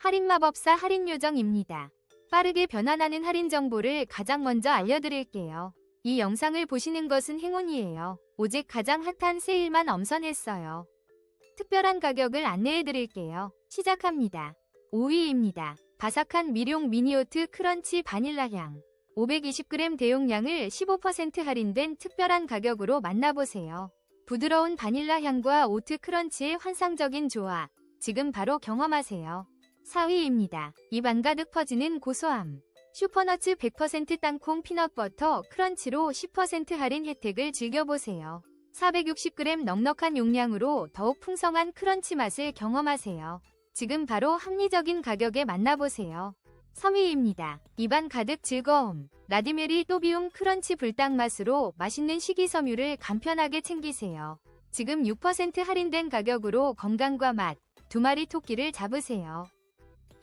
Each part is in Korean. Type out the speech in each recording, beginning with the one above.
할인 마법사 할인 요정입니다. 빠르게 변환하는 할인 정보를 가장 먼저 알려드릴게요. 이 영상을 보시는 것은 행운이에요. 오직 가장 핫한 세일만 엄선했어요. 특별한 가격을 안내해드릴게요. 시작합니다. 5위입니다. 바삭한 미룡 미니오트 크런치 바닐라 향. 520g 대용량을 15% 할인된 특별한 가격으로 만나보세요. 부드러운 바닐라 향과 오트 크런치의 환상적인 조화. 지금 바로 경험하세요. 4위입니다. 입안 가득 퍼지는 고소함. 슈퍼너츠 100% 땅콩 피넛버터 크런치로 10% 할인 혜택을 즐겨보세요. 460g 넉넉한 용량으로 더욱 풍성한 크런치 맛을 경험하세요. 지금 바로 합리적인 가격에 만나보세요. 3위입니다. 입안 가득 즐거움. 라디메리 또비움 크런치 불닭 맛으로 맛있는 식이섬유를 간편하게 챙기세요. 지금 6% 할인된 가격으로 건강과 맛, 두 마리 토끼를 잡으세요.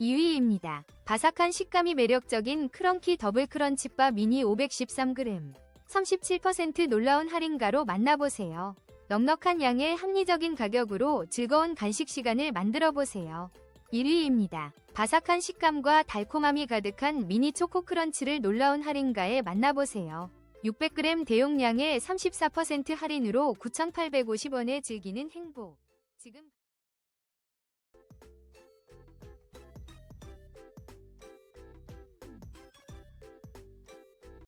2위입니다. 바삭한 식감이 매력적인 크런키 더블 크런치바 미니 513g. 37% 놀라운 할인가로 만나보세요. 넉넉한 양의 합리적인 가격으로 즐거운 간식 시간을 만들어 보세요. 1위입니다. 바삭한 식감과 달콤함이 가득한 미니 초코 크런치를 놀라운 할인가에 만나보세요. 600g 대용량의 34% 할인으로 9,850원에 즐기는 행복. 지금